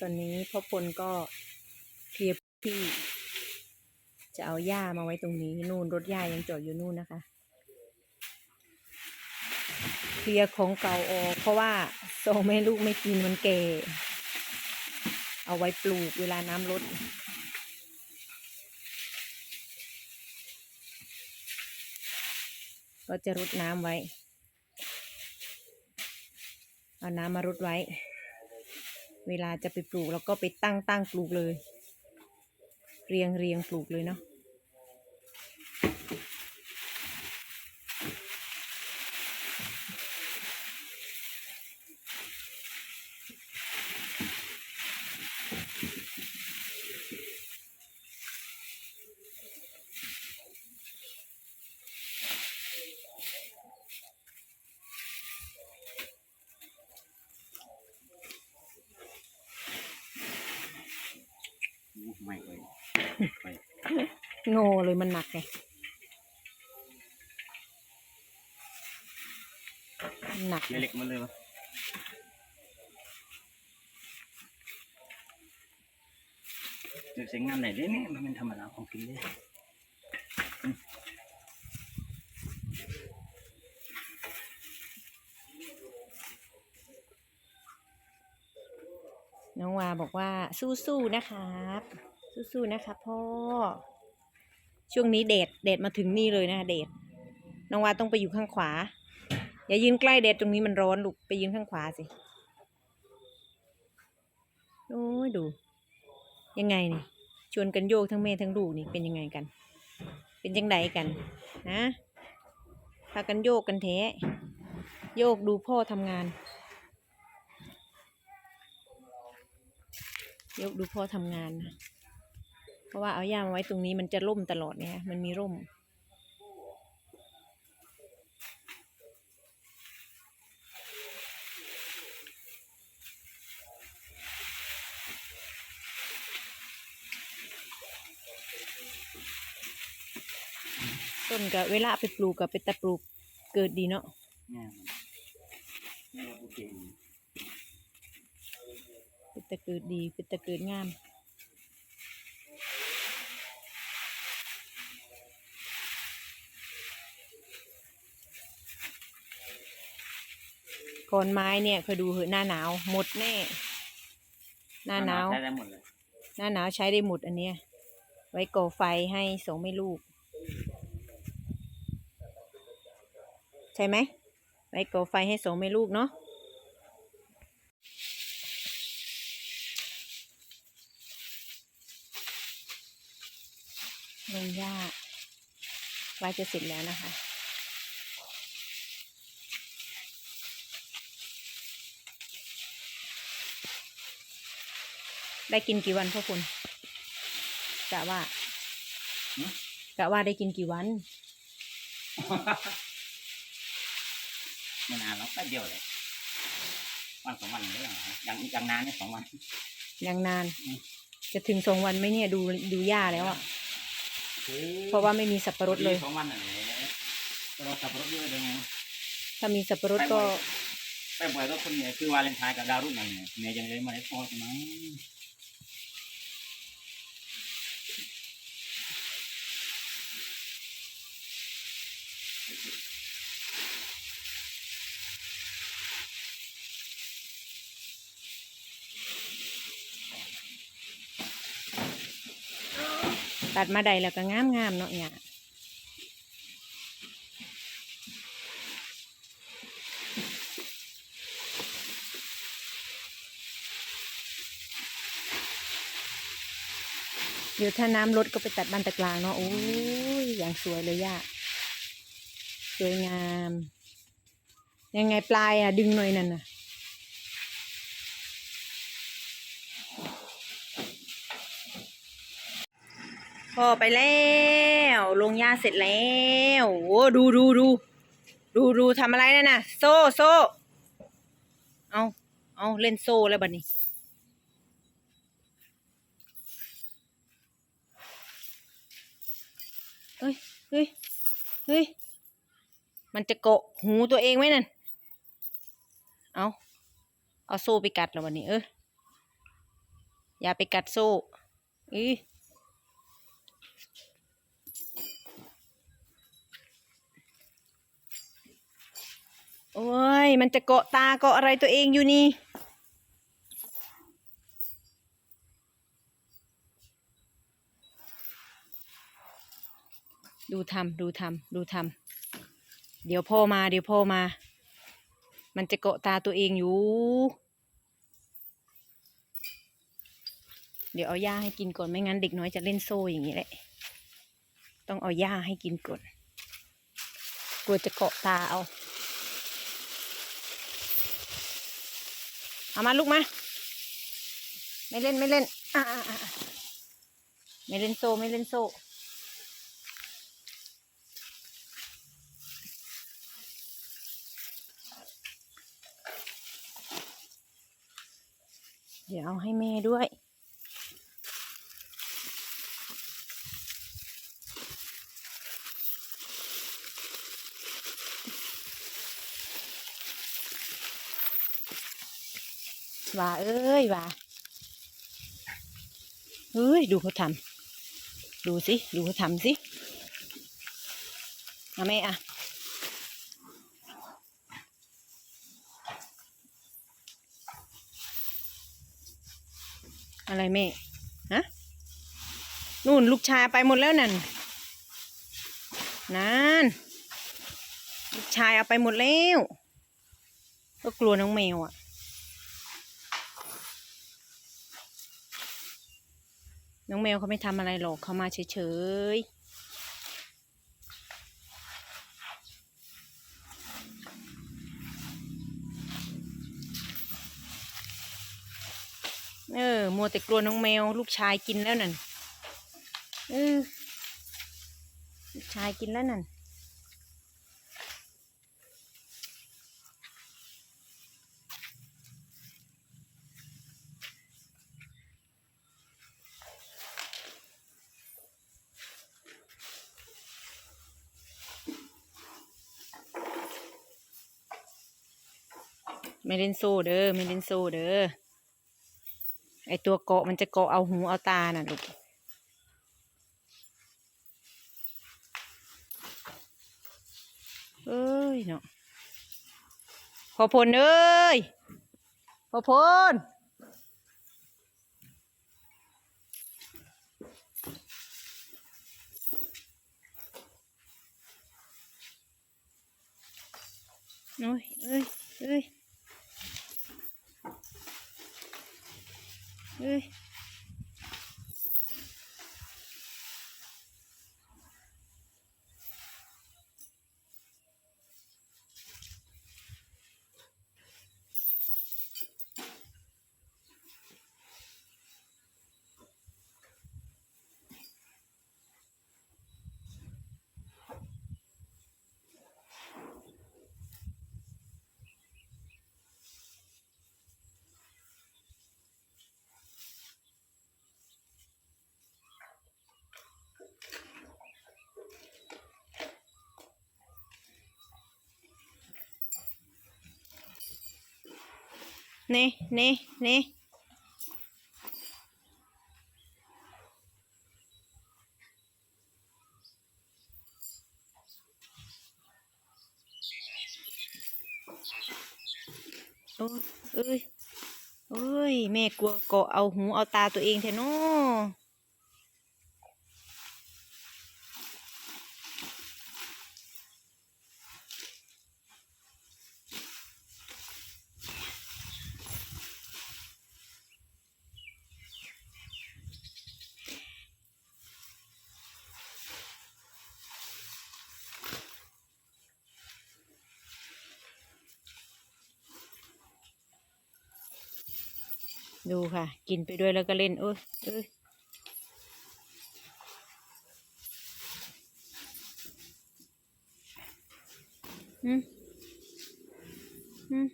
ตอนนี้พ่อพลก็เคลียร์ที่ จะเอาหญ้ามาไว้ตรงนี้นู่นรถหญ้ายังจอดอยู่นู่นนะคะ เคลียร์ของเก่าออกเพราะว่าโซแม่ลูกไม่กินมันแก่เอาไว้ปลูกเวลาน้ำลดก็จะรดน้ำไว้ เอาน้ำมารดไว้ เวลาจะไปปลูกแล้วก็ไปตั้งตั้งปลูกเลย เรียงเรียงปลูกเลยเนาะ โง่เลยมันหนักไงหนักเล็กๆมาเลยวะเดี๋ยวใช้งานไหนได้เนี่ยมันเป็นธรรมดาของกินเลยน้องวาบอกว่าสู้ๆนะครับ สู้ๆนะครับพ่อ ช่วงนี้เดดเดดมาถึงนี่เลยนะคะเดดน้องวาต้องไปอยู่ข้างขวา อย่ายืนใกล้เดดตรงนี้มันร้อนลูกไปยืนข้างขวาสิโอ้ยดู ยังไงนี่ชวนกันโยกทั้งแม่ทั้งลูกนี่เป็นยังไงกัน เป็นยังไงกันนะพากันโยกกันแท้โยกดูพ่อทำงาน โยกดูพ่อทำงานนะ เพราะว่าเอาย่ามาไว้ตรงนี้มันจะร่มตลอดเนี่ย มันมีร่ม ต้นกับเวลาไปปลูกกับไปตะปลูกเกิดดีเนาะเนี่ยมันเนี่ยโอเคเป็นตะเกิดดีเป็นตะเกิดงาม ก่อนไม้เนี่ยเคยดูเหอะหน้าหนาวหมดแน่ หน้าหนาว ใช้ได้หมดเลยหน้าหนาวใช้ได้หมดอันเนี้ย ไว้ก่อไฟให้สองไม่ลูก ใช่ไหม ไว้ก่อไฟให้สองไม่ลูกเนาะลงหญ้าไว้จะเสร็จแล้วนะคะ ได้กินกี่วันพ่อคุณกะว่าหึกะว่าได้กินกี่วัน ไม่นานแล้วแป๊บเดียวเลยวันสองวันเลยเหรอยังยังนานเนี่ยสองวัน ยังนาน อืม จะถึงสองวันไหมเนี่ยดูดูหญ้าแล้วอะเพราะว่าไม่มีสับปะรดเลย สองวันน่ะแหละเราสับปะรดด้วยเลยไงถ้ามีสับปะรดก็ไปบ่อยก็คนเนี่ยคือวาเลนไทน์กับดาวรุ่งนั่นเนี่ยเมย์ยังเลยมาได้พอใช่ไหม ตัดมาใดแล้วก็งามงามๆเนาะเนี่ยเดี๋ยวถ้าน้ำลดก็ไปตัดบ้านตะกลางเนาะโอ้ยอย่างสวยเลยย่าสวยงาม ยังไงปลายอะดึงหน่อยนั่นน่ะ พอไปแล้ว ลงหญ้าเสร็จแล้วโอ้ดูดูดูดูดูทำอะไรนั่นน่ะ โซ่โซ่เอาเอาเล่นโซ่แล้วบัดนี้เฮ้ยเฮ้ยเฮ้ยมันจะเกาะหูตัวเองไหมนั่นเอาเอาโซ่ไปกัดแล้ววันนี้เอออย่าไปกัดโซ่อี โอ้ย มันจะเกาะตาเกาะอะไรตัวเองอยู่นี่ ดูทำดูทำดูทำเดี๋ยวพ่อมา เดี๋ยวพ่อมา มันจะเกาะตาตัวเองอยู่ เดี๋ยวเอาหญ้าให้กินก่อน ไม่งั้นเด็กน้อยจะเล่นโซ่อย่างนี้แหละ ต้องเอาหญ้าให้กินก่อน กลัวจะเกาะตาเอา เอามาลูกมา ไม่เล่นไม่เล่นอ่าไม่เล่นโซ่ไม่เล่นโซ่เดี๋ยวเอาให้แม่ด้วย ว่าเอ้ยว่าเฮ้ยดูเขาทำดูสิดูเขาทำสิเอาแม่อะอะไรแม่ ฮะ นู่นลูกชายไปหมดแล้วนั่น นั่น ลูกชายเอาไปหมดแล้ว ก็กลัวน้องแมวอะ น้องแมวเขาไม่ทำอะไรหรอกเขามาเฉยๆเออ มัวแต่กลัวน้องแมว ลูกชายกินแล้วนั่น เออ ลูกชายกินแล้วนั่น ไม่เล่นโซ่เด้อไม่เล่นโซ่เด้อไอตัวเกาะมันจะเกาะเอาหูเอาตาน่ะลูกเอ้ยเนาะพอพลเอ้ยพอพลโอ้ยเอ้ยเอ้ย เน่เน่เน่โอ้ยโอ้ยเอ้ยแม่กลัวเกาะเอาหูเอาตาตัวเองแท้เนาะ ดูค่ะ กินไปด้วยแล้วก็เล่นเอ้ยเอ้ยอืมอืม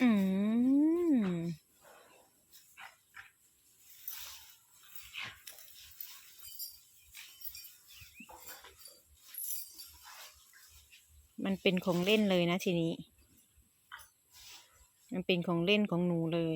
อืมมันเป็นของเล่นเลยนะทีนี้ มันเป็นของเล่นของหนูเลย